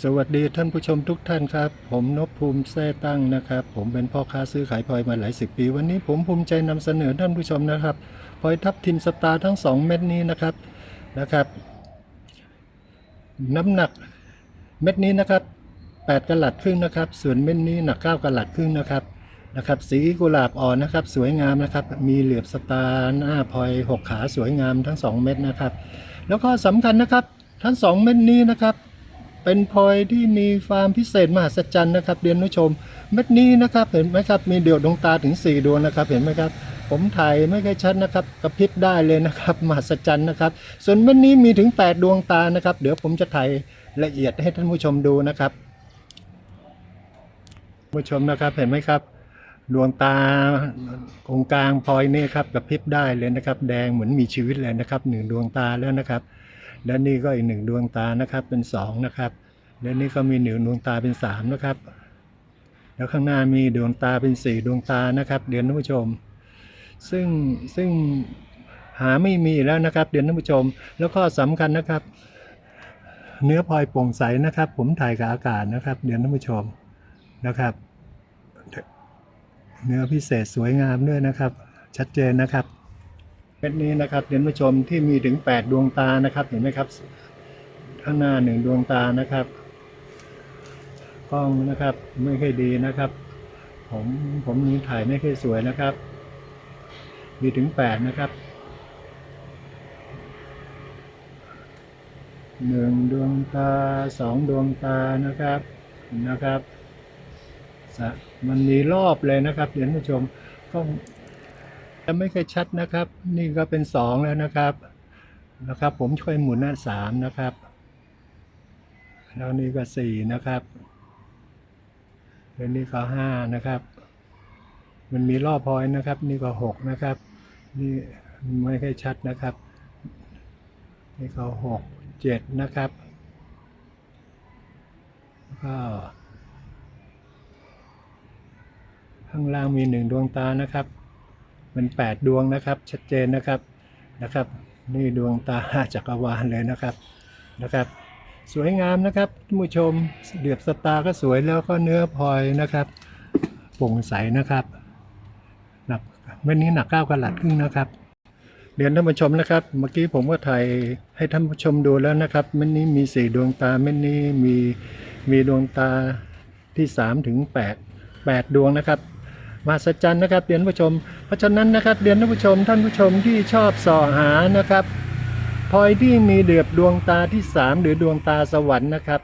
สวัสดีท่านผู้ชมทุกท่านครับ ผมนพภูมิแท้ตั้งนะครับ ผมเป็นพ่อค้าซื้อขายพลอยมาหลายสิบปี วันนี้ผมภูมิใจนำเสนอท่านผู้ชมนะครับพลอยทับทิมสตาร์ทั้ง 2 เม็ดนี้นะครับนะครับ น้ำหนักเม็ดนี้นะครับ 8กะลัดครึ่งนะครับ ส่วนเม็ดนี้หนัก 9กะลัดครึ่งนะครับนะครับ สีกุหลาบอ่อนนะครับ สวยงามนะครับ มีเหลือบสตาร์หน้าพลอยหกขาสวยงามทั้ง 2 เม็ดนะครับ แล้วก็สำคัญนะครับ ทั้ง 2 เม็ดนี้นะครับ เป็นพลอยที่มีความพิเศษมหัศจรรย์นะครับเรียนผู้ชม เม็ดนี้นะครับเห็นไหมครับมีเดี่ยวดวงตาถึง 4 ดวงนะครับเห็นไหมครับ ผมถ่ายไม่ค่อยชัดนะครับกระพริบได้เลยนะครับมหัศจรรย์นะครับ ส่วนเม็ดนี้มีถึง 8 ดวงตานะครับ เดี๋ยวผมจะถ่ายละเอียดให้ท่านผู้ชมดูนะครับผู้ชมนะครับเห็นไหมครับ ดวงตาตรงกลางพลอยนี่ครับกระพริบได้เลยนะครับ แดงเหมือนมีชีวิตเลยนะครับหนึ่งดวงตาแล้วนะครับ และนี่ก็อีกหนึ่งดวงตานะครับเป็นสองนะครับ และนี่ก็มีหนึ่งดวงตาเป็นสามนะครับ แล้วข้างหน้ามีดวงตาเป็นสี่ดวงตานะครับ เดี๋ยวท่านผู้ชม ซึ่งซึ่งหาไม่มีแล้วนะครับ เดี๋ยวท่านผู้ชม แล้วก็สำคัญนะครับ เนื้อพลอยโปร่งใสนะครับ ผมถ่ายกับอากาศนะครับ เดี๋ยวท่านผู้ชมนะครับ เนื้อพิเศษสวยงามด้วยนะครับ ชัดเจนนะครับ เม็ดนี้นะครับเรียนผู้ชมที่มีถึง 8 ดวงตานะครับเห็นไหมครับ ข้างหน้าหนึ่งดวงตานะครับกล้องนะครับไม่ค่อยดีนะครับ ผมผมนี้ถ่ายไม่ค่อยสวยนะครับ มีถึง 8 นะครับหนึ่งดวงตาสองดวงตานะครับนะครับ มันมีรอบเลยนะครับเรียนผู้ชมกล้อง จะไม่เคอยชัดนะครับ นี่ก็เป็นสองแล้วนะครับนะครับ ผมช่วยหมุนหน้าสามนะครับ แล้วนี่ก็สี่นะครับแล้วนี่ก็ห้านะครับ มันมีรอบพอยนะครับ นี่ก็หกนะครับ นี่ไม่ค่อยชัดนะครับ นี่ก็หกเจ็ดนะครับแล้วก็ข้างล่างมีหนึ่งดวงตานะครับ เป็นแปดดวงนะครับ ชัดเจนนะครับนะครับ นี่ดวงตาจักรวาลเลยนะครับนะครับ สวยงามนะครับท่านผู้ชมเดือบสตาก็สวยแล้วก็เนื้อพลอยนะครับโปร่งใสนะครับหนักเม็ดนี้หนักเก้ากะลัดครึ่งนะครับเรียนท่านผู้ชมนะครับ เมื่อกี้ผมก็ถ่ายให้ท่านผู้ชมดูแล้วนะครับเม็ดนี้มีสี่ดวงตาเม็ดนี้มีมีดวงตาที่สามถึงแปดแปดดวงนะครับ มหัศจรรย์นะครับเรียนผู้ชม เพราะฉะนั้นนะครับเรียนท่านผู้ชม ท่านผู้ชมที่ชอบส่อหานะครับพลอยที่มีเดือบดวงตาที่สามหรือดวงตาสวรรค์นะครับ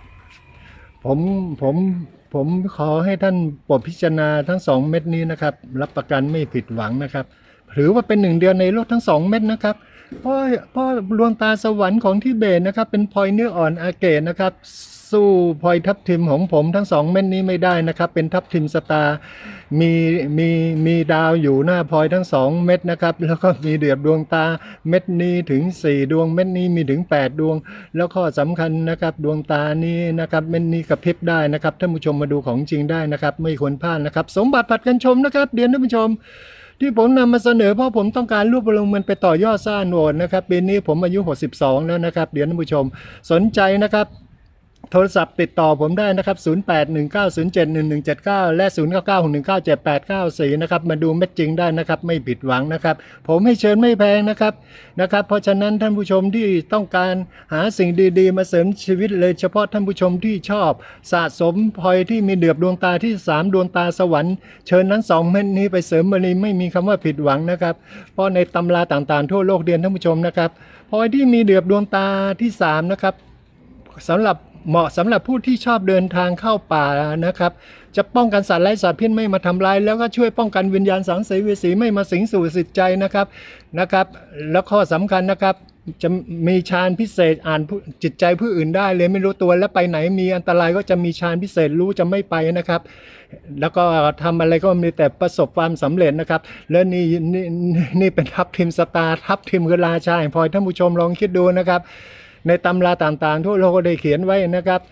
ผมผมผมขอให้ท่านโปรดพิจารณาทั้งสองเม็ดนี้นะครับ รับประกันไม่ผิดหวังนะครับถือว่าเป็นหนึ่งเดือนในโลกทั้งสองเม็ดนะครับเพราะเพราะดวงตาสวรรค์ของทิเบตนะครับ เป็นพลอยเนื้ออ่อนอาเกตนะครับ สู้พลอยทับทิมของผมทั้งสองเม็ดนี้ไม่ได้นะครับ เป็นทับทิมสตาร์มีมีมีดาวอยู่หน้าพลอยทั้งสองเม็ดนะครับ แล้วก็มีเดือบดวงตาเม็ดนี้ถึง 4 ดวงเม็ดนี้มีถึง 8 ดวง แล้วข้อสำคัญนะครับ ดวงตานี้นะครับเม็ดนี้กระพริบได้นะครับท่านผู้ชมมาดูของจริงได้นะครับ ไม่ควรพลาดนะครับ สมบัติผัดกันชมนะครับเรียนท่านผู้ชมที่ผมนำมาเสนอเพราะผมต้องการรวบรวมมันไปต่อยอดสร้างโหนดนะครับปีนี้ผมอายุ 62 แล้วนะครับเดี๋ยวท่านผู้ชมสนใจนะครับ โทรศัพท์ติดต่อผมได้นะครับ 0819071179 และ 0996197894 นะครับ มาดูเม็ดจริงได้นะครับ ไม่ผิดหวังนะครับ ผมให้เชิญไม่แพงนะครับ นะครับ เพราะฉะนั้นท่านผู้ชมที่ต้องการหาสิ่งดีๆ มาเสริมชีวิตเลยเฉพาะท่านผู้ชมที่ชอบ สะสมพลอยที่มีเดือบดวงตาที่ 3 ดวงตาสวรรค์ เชิญทั้งสองเม็ดนี้ไปเสริมบารมีไม่มีคำว่าผิดหวังนะครับ เพราะในตำราต่างๆ ทั่วโลกเรียนท่านผู้ชมนะครับพลอยที่มีเดือบดวงตาที่สามนะครับสำหรับ เหมาะสำหรับผู้ที่ชอบเดินทางเข้าป่านะครับ จะป้องกันสัตว์ไร้สัตว์พิษไม่มาทำลาย แล้วก็ช่วยป้องกันวิญญาณสังเสวีสีไม่มาสิงสู่สิตใจนะครับนะครับ แล้วข้อสำคัญนะครับ จะมีฌานพิเศษอ่านจิตใจผู้อื่นได้เลยไม่รู้ตัวแล้วไปไหนมีอันตรายก็จะมีฌานพิเศษรู้จะไม่ไปนะครับ แล้วก็ทำอะไรก็มีแต่ประสบความสำเร็จนะครับ แล้วนี่นี่นี่เป็นทัพทีมสตาร์ทัพทีมคือราชาแห่งพลอยท่านผู้ชมลองคิดดูนะครับ ในตำราต่างๆ ทั่วโลกก็ได้เขียนไว้นะครับ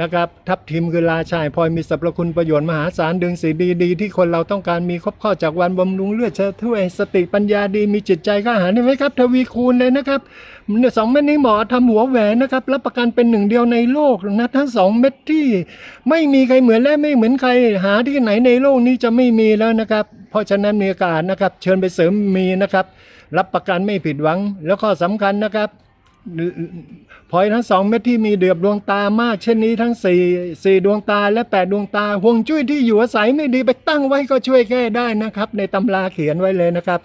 นะครับทับทิมคือราชายพลอยมีสรรพคุณประโยชน์มหาศาลดึงสีดีดีที่คนเราต้องการมีครบข้อจากวันบำรุงเลือดเชื้อถ้วยสติปัญญาดีมีจิตใจกล้าหาญเห็นไหมครับ ทวีคูณเลยนะครับสองเม็ดนี้หมอทำหัวแหวนนะครับรับประกันเป็นหนึ่งเดียวในโลกนะทั้งสองเม็ดที่ ไม่มีใครเหมือนและไม่เหมือนใครหาที่ไหนในโลกนี้จะไม่มีแล้วนะครับ เพราะฉะนั้นมีโอกาสนะครับ เชิญไปเสริมมีนะครับ รับประกันไม่ผิดหวังแล้วข้อสำคัญนะครับ พลอยทั้งสองเม็ดที่มีเดือบดวงตามาก เช่นนี้ทั้งสี่สี่ดวงตาและแปดดวงตาห่วงจุ้ยที่อยู่อาศัยไม่ดีไปตั้งไว้ก็ช่วยแก้ได้นะครับ ในตำราเขียนไว้เลยนะครับ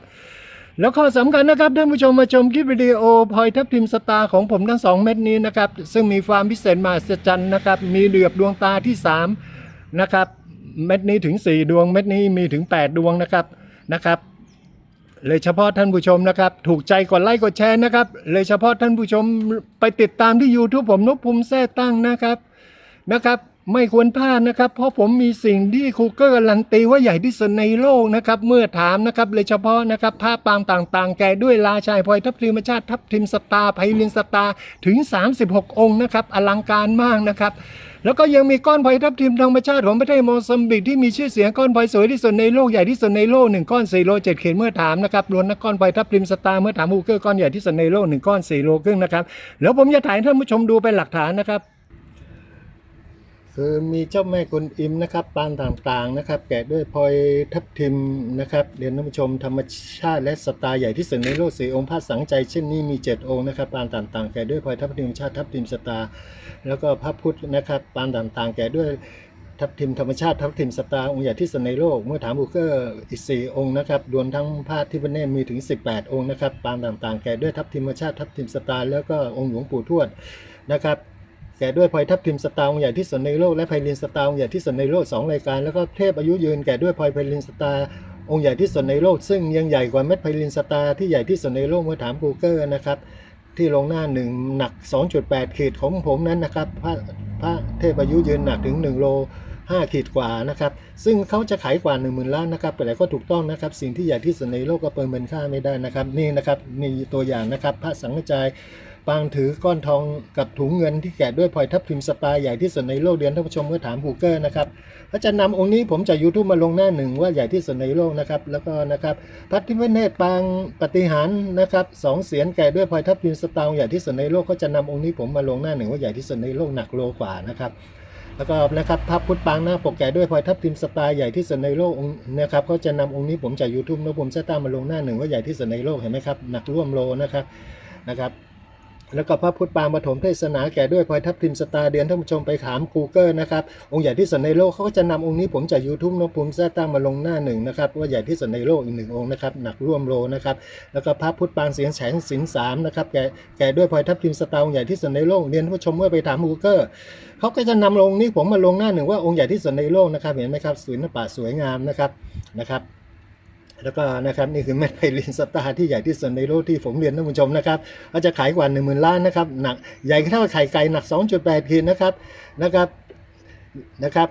แล้วข้อสำคัญนะครับท่านผู้ชมมาชมคลิปวิดีโอพลอยทับทิมสตาร์ของผมทั้งสองเม็ดนี้นะครับ ซึ่งมีความพิเศษมหัศจรรย์นะครับ มีเดือบดวงตาที่สามนะครับ เม็ดนี้ถึง4ดวง เม็ดนี้มีถึง8ดวงนะครับนะครับ เลยเฉพาะท่านผู้ชมนะครับ ถูกใจกดไลค์กดแชร์นะครับ เลยเฉพาะท่านผู้ชมไปติดตามที่ YouTube ผมนพภูมิแท้ตั้งนะครับนะครับ ไม่ควรพลาดนะครับ เพราะผมมีสิ่งที่ครูเกอร์การันตีว่าใหญ่ที่สุดในโลกนะครับ เมื่อถามนะครับ เลยเฉพาะนะครับผ้าปางต่างๆ แก่ด้วยราชายพลอยทับทิมชาติทับทิมสตาร์ไพลินสตาร์ถึง 36 องค์นะครับ อลังการมากนะครับ แล้วก็ยังมีก้อนพลอยทับทิมธรรมชาติของประเทศโมซัมบิกที่มีชื่อเสียงก้อนพลอยสวยที่สุดในโลกใหญ่ที่สุดในโลกหนึ่งก้อน4โลเจ็ดเขตเมื่อถามนะครับรวมนักก้อนพลอยทับทิมสตาร์เมื่อถามฮูเกอร์ก้อนใหญ่ที่สุดในโลกหนึ่งก้อน4โลครึ่งนะครับแล้วผมจะถ่ายให้ท่านผู้ชมดูเป็นหลักฐานนะครับ คือมีเจ้าแม่กุนอิมนะครับปางต่างๆนะครับ แกะด้วยพลอยทับทิมนะครับเรียนท่านผู้ชมธรรมชาติและสไตล์ใหญ่ที่สุดในโลกสี่องค์พระสังใจเช่นนี้มี 7 องค์นะครับปางต่างๆ แกะด้วยพลอยทับทิมชาติทับทิมสตาแล้วก็พระพุทธนะครับปางต่างๆ แกะด้วยทับทิมธรรมชาติทับทิมสตาองค์ใหญ่ที่สุดในโลก เมื่อถามบูเกอร์อีกสี่องค์นะครับรวมทั้งพระที่พเนตมีถึง 18 องค์นะครับปางต่างๆ แกะด้วยทับทิมธรรมชาติทับทิมสตาแล้วก็องค์หลวงปู่ทวดนะครับ แก่ด้วยพลอยทับทิมสตาร์องค์ใหญ่ที่สุดในโลกและไพลินสตาร์องค์ใหญ่ที่สุดในโลกสองรายการแล้วก็เทพอายุยืนแก่ด้วยพลอยไพลินสตาร์องค์ใหญ่ที่สุดในโลก ซึ่งยังใหญ่กว่าเม็ดไพลินสตาร์ที่ใหญ่ที่สุดในโลกเมื่อถามกูเกอร์นะครับที่ลงหน้าหนึ่งหนัก 2.8 ขีดของผมนั้นนะครับพระพระเทพอายุยืนหนักถึง 1 โล 5 ขีดกว่านะครับ ซึ่งเขาจะขายกว่า 1 0,000 ล้านนะครับแต่ก็ถูกต้องนะครับ สิ่งที่ใหญ่ที่สุดในโลกก็ประเมินค่าไม่ได้นะครับ นี่นะครับมีตัวอย่างนะครับ พระสังฆจาย ปางถือก้อนทองกับถุงเงินที่แกะด้วยพลอยทับทิมสปาใหญ่ที่สุดในโลกเดือนท่านผู้ชมเมื่อถามบูเกอร์นะครับพระจะนำองค์นี้ผมจะยูทูบมาลงหน้าหนึ่งว่าใหญ่ที่สุดในโลกนะครับแล้วก็นะครับพระทิมเนตปางปฏิหารนะครับสองเสียนแกะด้วยพลอยทับทิมสตาร์ใหญ่ที่สุดในโลกก็จะนำองค์นี้ผมมาลงหน้าหนึ่งว่าใหญ่ที่สุดในโลกหนักโลกว่านะครับแล้วก็นะครับพระพุทธปางหน้าปกแก่ด้วยพลอยทับทิมสไตล์ใหญ่ที่สุดในโลกองนะครับก็จะนำองค์นี้ผมจาก YouTube นะผมจะตามมาลงหน้าหนึ่งว่าใหญ่ที่สุดในโลกเห็นไหมครับหนักร่วมโลนะครับนะครับ แล้วก็พระพุทธปางปฐมเทศนาแก่ด้วยพลอยทับทิมสตาเดียนท่านผู้ชมไปถาม Google นะครับ องค์ใหญ่ที่สุดในโลกเขาก็จะนำองค์นี้ผมจาก YouTube นพภูมิแท้ตั้งมาลงหน้าหนึ่งนะครับว่าใหญ่ที่สุดในโลกอีกหนึ่งองค์นะครับหนักร่วมโลนะครับแล้วก็พระพุทธปางเสียงแสงสินสามนะครับแก่แก่ด้วยพลอยทับทิมสตาองค์ใหญ่ที่สุดในโลกเรียนท่านผู้ชมเมื่อไปถาม Google เขาก็จะนำลงนี้ผมมาลงหน้าหนึ่งว่าองค์ใหญ่ที่สุดในโลกนะครับเห็นไหมครับศิลปะสวยงามนะครับนะครับ แล้วก็นะครับนี่คือแมทไพลินสตาร์ที่ใหญ่ที่สุดในโลกที่ผมเรียนท่านผู้ชมนะครับก็จะขายกว่า1 0,000 ล้านนะครับหนักใหญ่เท่าไข่ไก่หนัก 2.8ขีดนะครับนะครับนะครับ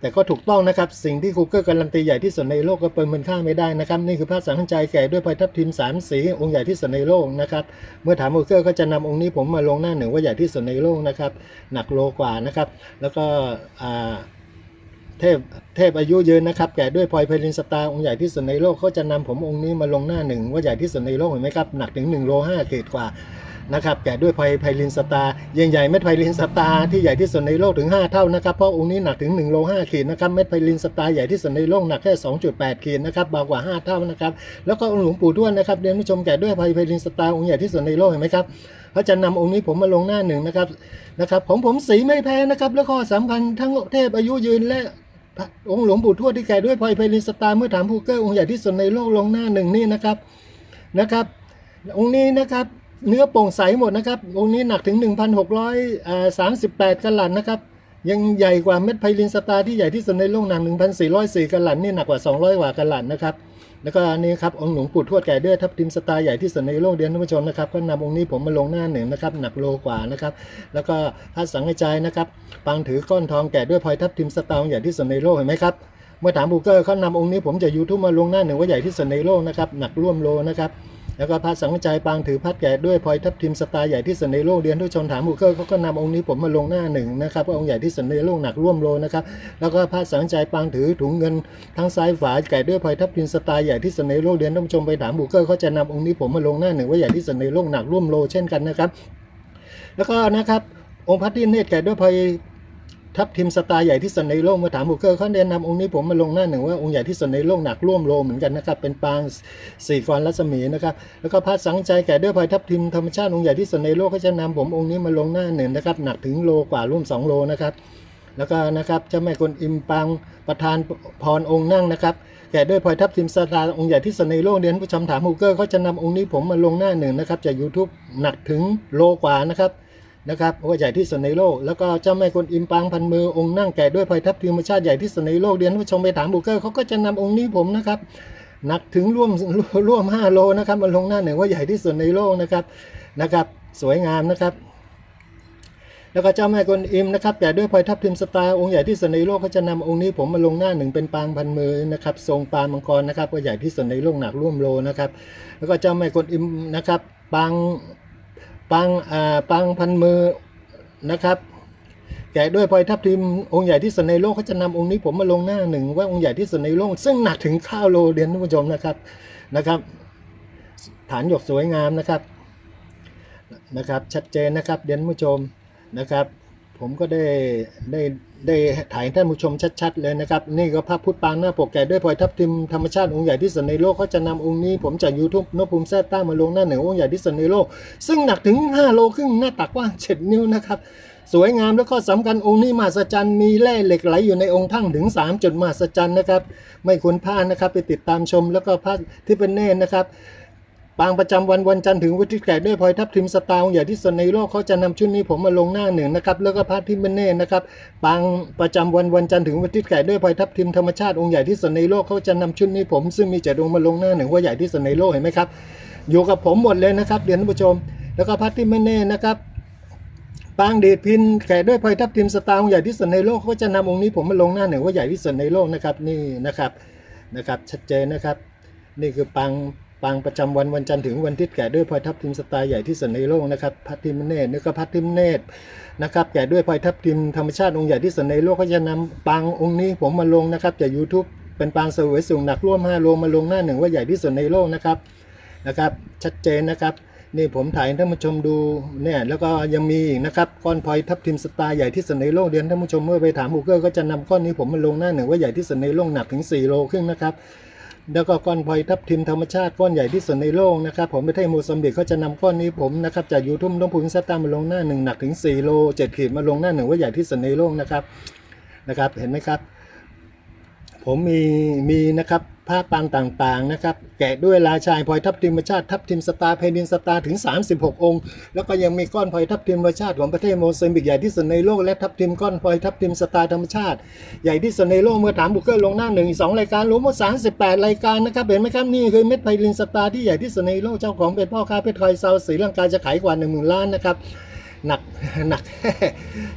แต่ก็ถูกต้องนะครับ สิ่งที่คูเกอร์การันตีใหญ่ที่สุดในโลกก็เปินมันค่าไม่ได้นะครับ นี่คือพระสังฆใจแก่ด้วยพลอยทับทิมสามสี องค์ใหญ่ที่สุดในโลกนะครับ เมื่อถามคูเกอร์ก็จะนำองค์นี้ผมมาลงหน้าหนึ่งว่าใหญ่ที่สุดในโลกนะครับ หนักโลกว่านะครับ แล้วก็อ่า เทพเทพอายุยืนนะครับ แก่ด้วยพลอยเพลินสตาร์องค์ใหญ่ที่สุดในโลกเขาจะนำผมองค์นี้มาลงหน้าหนึ่งว่าใหญ่ที่สุดในโลกเห็นไหมครับ หนักถึง1โล5เกตกว่านะครับแก่ด้วยพลอยไพลินสตาร์ยังใหญ่เม็ดไพลินสตาร์ที่ใหญ่ที่สุดในโลกถึง 5 เท่านะครับเพราะองค์นี้หนักถึง1โล5ขีดนะครับเม็ดไพลินสตาร์ใหญ่ที่สุดในโลกหนักแค่ 2.8 ขีดนะครับเบากว่า 5 เท่านะครับแล้วก็องค์หลวงปู่ทวดนะครับเรียนผู้ชมแก่ด้วยพลอยไพลินสตาร์องค์ใหญ่ที่สุดในโลกเห็นไหมครับเขาจะนำองค์นี้ผมมาลงหน้าหนึ่งนะครับนะครับของผมสีไม่แพ้นะครับแล้วก็สำคัญทั้งเทพอายุยืนและ องค์หลวงปู่ทวดที่แก่ด้วยพลอยไพลินสตาร์เมื่อถามภูเกอร์องค์ใหญ่ที่สุดในโลกลงหน้าหนึ่งนี่นะครับนะครับ องค์นี้นะครับเนื้อโปร่งใสหมดนะครับ องค์นี้หนักถึง 1,638กะลัดนะครับ ยังใหญ่กว่าเม็ดไพลินสตาร์ที่ใหญ่ที่สุดในโลกหนัก1,404กะลัดนี่หนักกว่า 200กว่ากะลัดนะครับ แล้วก็อันนี้ครับองค์หลวงปู่ทวดแก่เด้วยทับทิมสตาร์ใหญ่ที่สุดในโลกเดียนท่านผู้ชมนะครับก็นำองค์นี้ผมมาลงหน้าหนึ่งนะครับหนักโลกว่านะครับแล้วก็พระสังฆจายนะครับปางถือก้อนทองแก่ด้วยพลอยทับทิมสตาใหญ่ที่สุดในโลกเห็นไหมครับเมื่อถามบูเกอร์เขานำองค์นี้ผมจะยูทูบมาลงหน้าหนึ่งว่าใหญ่ที่สุดในโลกนะครับหนักร่วมโลนะครับ แล้วก็พระสังฆใจปางถือพัดแกะด้วยพลอยทับทิมสตาใหญ่ที่สุดในโลกเรียนทุกชนถามบุเกอร์เขาก็นำองค์นี้ผมมาลงหน้าหนึ่งนะครับว่าองค์ใหญ่ที่สุดในโลกหนักร่วมโลนะครับแล้วก็พระสังฆใจปางถือถุงเงินทั้งซ้ายฝาแกะด้วยพลอยทับทิมสตาใหญ่ที่สุดในโลกเรียนท่านชมไปถามบุเกอร์เขาจะนำองค์นี้ผมมาลงหน้าหนึ่งว่าใหญ่ที่สุดในโลกหนักร่วมโลเช่นกันนะครับ แล้วก็นะครับองค์พระที่เนตรแกะด้วยพลอย ทับทิมสตาร์ใหญ่ที่สุดในโลกเมื่อถามบุกเกอร์เขาแนะนำองค์นี้ผมมาลงหน้าหนึ่งว่าองค์ใหญ่ที่สุดในโลกหนักร่วมโลเหมือนกันนะครับ เป็นปางสี่กรรัศมีนะครับ แล้วก็พระสังใจแก่ด้วยพลอยทับทิมธรรมชาติองค์ใหญ่ที่สุดในโลกเขาจะนำผมองค์นี้มาลงหน้าหนึ่งนะครับ หนักถึงโลกว่าร่วมสองโลนะครับ แล้วก็นะครับเจ้าแม่กวนอิมปางประธานพรองค์นั่งนะครับแก่ด้วยพลอยทับทิมสตาร์องค์ใหญ่ที่สุดในโลกเรียนผู้ชมถามบุกเกอร์เขาจะนำองค์นี้ผมมาลงหน้าหนึ่งนะครับจาก YouTube หนักถึงโลกว่านะครับ นะครับว่าใหญ่ที่สุดในโลก แล้วก็เจ้าแม่กวนอิมปางพันมือองค์นั่งแก่ด้วยพลอยทับทิมชาติใหญ่ที่สุดในโลกเรียนผู้ชมไปถามบุกเกอร์เขาก็จะนำองค์นี้ผมนะครับหนักถึงร่วมร่วม 5 โลนะครับมาลงหน้าหนึ่งว่าใหญ่ที่สุดในโลกนะครับนะครับ สวยงามนะครับ แล้วก็เจ้าแม่กวนอิมนะครับแก่ด้วยพลอยทับทิมสตาร์องค์ใหญ่ที่สุดในโลกเขาจะนำองค์นี้ผมมาลงหน้าหนึ่งเป็นปางพันมือนะครับ ทรงปางมังกรนะครับว่าใหญ่ที่สุดในโลกหนักร่วมโลนะครับ แล้วก็เจ้าแม่กวนอิมนะครับปาง ปางอ่าปังพันมือนะครับแกะด้วยพลอยทับทิมองค์ใหญ่ที่สุดในโลกเขาจะนำองค์นี้ผมมาลงหน้าหนึ่งว่าองค์ใหญ่ที่สุดในโลก ซึ่งหนักถึงข้าวโลเรียนท่านผู้ชมนะครับนะครับ ฐานหยกสวยงามนะครับนะครับ ชัดเจนนะครับเรียนผู้ชมนะครับ ผมก็ได้ได้ได้ถ่ายให้ท่านผู้ชมชัด ๆ เลยนะครับ นี่ก็พระพุทธปางหน้าปกแกะด้วยพลอยทับทิมธรรมชาติองค์ใหญ่ที่สุดในโลกเขาจะนำองค์นี้ผมจาก YouTube นภูมิแท้ต้ามาลงหน้าหนึ่งองค์ใหญ่ที่สุดในโลก ซึ่งหนักถึง 5 โลครึ่งหน้าตักกว้าง7 นิ้วนะครับ สวยงามแล้วก็สำคัญองค์นี้มหัศจรรย์มีแร่เหล็กไหลอยู่ในองค์ทั้งถึง 3 จุดมหัศจรรย์นะครับ ไม่ควรพลาดนะครับไปติดตามชมแล้วก็พระที่เป็นเนตรนะครับ ปางประจำวันวันจันทร์ถึงวันที่แกด้วยพลอยทับทิมสตาร์องใหญ่ที่สุดในโลกเขาจะนำชุดนี้ผมมาลงหน้าหนึ่งนะครับแล้วก็พระที่เป็นเนตรนะครับปางประจำวันวันจันทร์ถึงวันที่แกด้วยพลอยทับทิมธรรมชาติองค์ใหญ่ที่สุดในโลกเขาจะนำชุดนี้ผมซึ่งมีเจ็ดองค์มาลงหน้าหนึ่งว่าใหญ่ที่สุดในโลกเห็นไหมครับอยู่กับผมหมดเลยนะครับเรียนท่านผู้ชม แล้วก็พระที่ไม่เน่นะครับปางเดชพินแกด้วยพลอยทับทิมสตาร์องใหญ่ที่สุดในโลกเขาจะนำองค์นี้ผมมาลงหน้าหนึ่งว่าใหญ่ที่สุดในโลกนะครับนี่นะครับนะครับชัดเจนนะครับ นี่คือปาง ปางประจำวันวันจันทร์ถึงวันอาทิตย์แกะด้วยพลอยทับทิมสไตาร์ใหญ่ที่สุดในโลกนะครับพัททิมเนตรนี่ก็พัททิมเนตรนะครับแกะด้วยพลอยทับทิมธรรมชาติองค์ใหญ่ที่สุดในโลกก็จะนำปางองค์นี้ผมมาลงนะครับจาก YouTube เป็นปางเสวยสูงหนักร่วม5โลมาลงหน้าหนึ่งว่าใหญ่ที่สุดในโลกนะครับนะครับชัดเจนนะครับนี่ผมถ่ายให้ท่านผู้ชมดูเนี่ยแล้วก็ยังมีอีกนะครับก้อนพลอยทับทิมสตาร์ใหญ่ที่สุดในโลกเดียนท่านผู้ชมเมื่อไปถามบูเกอร์ก็จะนำก้อนนี้ผมมาลงหน้าหนึ่งว่าใหญ่ที่สุดในโลกหนักถึง 4 โลครึ่งนะครับ แล้วก็ก้อนพลอยทับทิมธรรมชาติก้อนใหญ่ที่สุดในโลกนะครับผมประเทศโมซัมบิกเขาจะนำก้อนนี้ผมนะครับจากยูทุมน้องพูนซาตตามาลงหน้าหนึ่งหนักถึง4โล7ขีดมาลงหน้าหนึ่งว่าใหญ่ที่สุดในโลกนะครับนะครับ เห็นไหมครับ ผมมีมีนะครับ ผ้าปางต่างๆนะครับ แกะด้วยลายชายพลอยทับทิมธรรมชาติทับทิมสตาร์เพนินสตาร์ถึง 36 องค์ แล้วก็ยังมีก้อนพลอยทับทิมธรรมชาติของประเทศโมซัมบิกใหญ่ที่สุดในโลกและทับทิมก้อนพลอยทับทิมสตาร์ธรรมชาติ ใหญ่ที่สุดในโลกเมื่อถามบุกเกอร์ลงหน้าหนึ่งสองรายการรวมหมด38 รายการนะครับเห็นไหมครับนี่คือเม็ดไพลินสตาร์ที่ใหญ่ที่สุดในโลกเจ้าของเป็นพ่อค้าเพชรไทยเซาสีลังกาจะขายกว่า1 0,000ล้านนะครับ หนักหนัก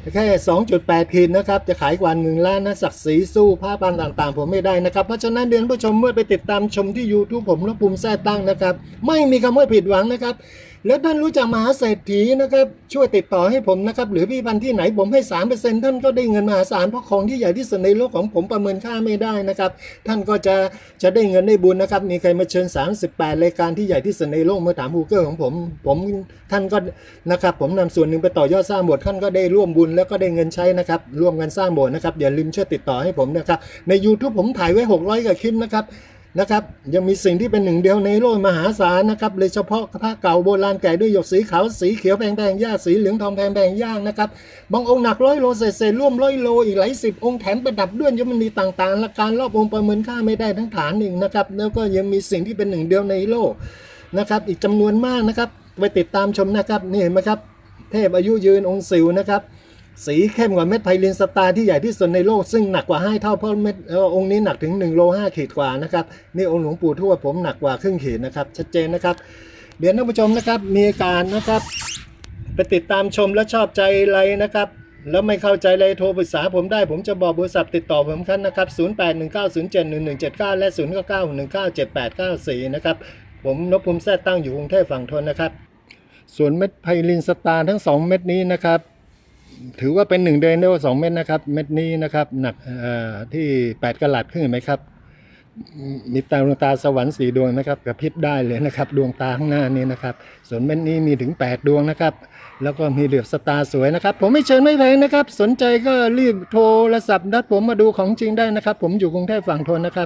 แค่แค่2.8ขีดนะครับ จะขายกว่า1ล้านนะศักดิ์ศรีสู้ผ้าปานต่างๆ ผมไม่ได้นะครับ เพราะฉะนั้นเดือนผู้ชมเมื่อไปติดตามชมที่ YouTube ผมและภูมิแท้ตั้งนะครับ ไม่มีคำว่าผิดหวังนะครับ แล้วท่านรู้จักมหาเศรษฐีนะครับช่วยติดต่อให้ผมนะครับหรือพี่พันธ์ที่ไหนผมให้สามเปอร์เซ็นท่านก็ได้เงินมหาศาลเพราะของที่ใหญ่ที่สุดในโลกของผมประเมินค่าไม่ได้นะครับ ท่านก็จะจะได้เงินได้บุญนะครับ มีใครมาเชิญ 38รายการที่ใหญ่ที่สุดในโลกเมื่อถามฮูเกอร์ของผม ผมท่านก็นะครับผมนำส่วนหนึ่งไปต่อยอดสร้างโบสถ์ท่านก็ได้ร่วมบุญแล้วก็ได้เงินใช้นะครับร่วมกันสร้างโบสถ์นะครับอย่าลืมช่วยติดต่อให้ผมนะครับใน YouTube ผมถ่ายไว้ 600กว่าคลิปนะครับ นะครับ ยังมีสิ่งที่เป็นหนึ่งเดียวในโลกมหาศาลนะครับโดยเฉพาะพระเก่าโบราณแก่ด้วยหยกสีขาวสีเขียวแพงแพงย่าสีเหลืองทองแพงแพงย่างนะครับบางองค์หนักร้อยโลเศษๆร่วมร้อยโลอีกหลายสิบองค์แถมประดับด้วยยมณีต่างๆและการรอบองค์ประเมินค่าไม่ได้ทั้งฐานหนึ่งนะครับแล้วก็ยังมีสิ่งที่เป็นหนึ่งเดียวในโลกนะครับอีกจำนวนมากนะครับไปติดตามชมนะครับนี่เห็นไหมครับเทพอายุยืนองค์สิวนะครับ สีเข้มกว่าเม็ดไพลินสตาร์ที่ใหญ่ที่สุดในโลกซึ่งหนักกว่าให้เท่าเพราะเม็ดองค์นี้หนักถึง1โล5ขีดกว่านะครับนี่องค์หลวงปู่ทวดผมหนักกว่าครึ่งขีดนะครับชัดเจนนะครับ เดี๋ยวท่านผู้ชมนะครับมีการนะครับไปติดตามชมและชอบใจอะไรนะครับ แล้วไม่เข้าใจอะไรโทรปรึกษาผมได้ผมจะบอกบริษัทติดต่อผมคันนะครับ 0819071179 และ 0991978894 นะครับ ผมนพภูมิแท้ตั้งอยู่กรุงเทพฝั่งทนนะครับ ส่วนเม็ดไพลินสตาร์ทั้งสองเม็ดนี้นะครับ ถือว่าเป็นหนึ่งเดนเดลสองเม็ดนะครับ เม็ดนี้นะครับ หนักเอ่อที่8กะลัดขึ้นเห็นไหมครับ มีตาดวงตาสวรรค์สีดวงนะครับกระพริบได้เลยนะครับ ดวงตาข้างหน้านี้นะครับ ส่วนเม็ดนี้มีถึง 8 ดวงนะครับ แล้วก็มีเหลือบสตาสวยนะครับ ผมไม่เชิญไม่แพงนะครับ สนใจก็รีบโทรศัพท์นัดผมมาดูของจริงได้นะครับ ผมอยู่กรุงเทพฝั่งทนนะครับ